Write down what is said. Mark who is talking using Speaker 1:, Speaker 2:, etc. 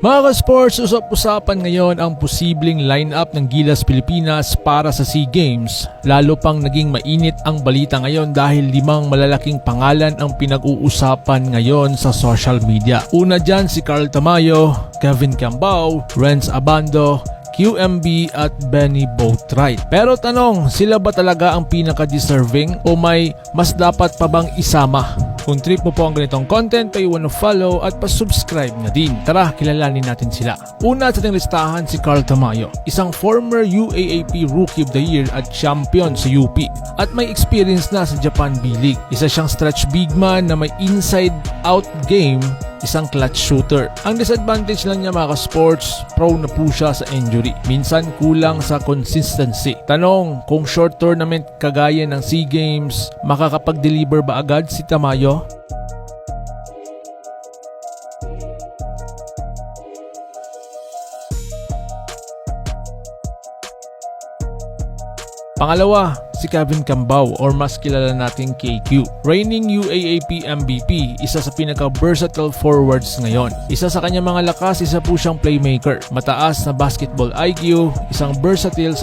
Speaker 1: Mga ka-sports, usap-usapan ngayon ang posibleng lineup ng Gilas Pilipinas para sa SEA Games. Lalo pang naging mainit ang balita ngayon dahil limang malalaking pangalan ang pinag-uusapan ngayon sa social media. Una dyan si Carl Tamayo, Kevin Cambao, Renz Abando, QMB at Benny Boatwright. Pero tanong, sila ba talaga ang pinaka-deserving o may mas dapat pa bang isama? Kung trip mo po ang ganitong content, paiwan ng follow at pa-subscribe na din. Tara, kilalanin natin sila. Una sa ating listahan si Carl Tamayo, isang former UAAP Rookie of the Year at champion sa UP. At may experience na sa Japan B-League. Isa siyang stretch big man na may inside-out game isang clutch shooter. Ang disadvantage lang niya mga sports, prone na po siya sa injury. Minsan kulang sa consistency. Tanong, kung short tournament kagaya ng SEA Games, makakapag-deliver ba agad si Tamayo? Pangalawa, si Kevin Cambao or mas kilala nating KQ. Reigning UAAP MVP, isa sa pinaka-versatile forwards ngayon. Isa sa kanyang mga lakas, isa po siyang playmaker. Mataas na basketball IQ, isang versatile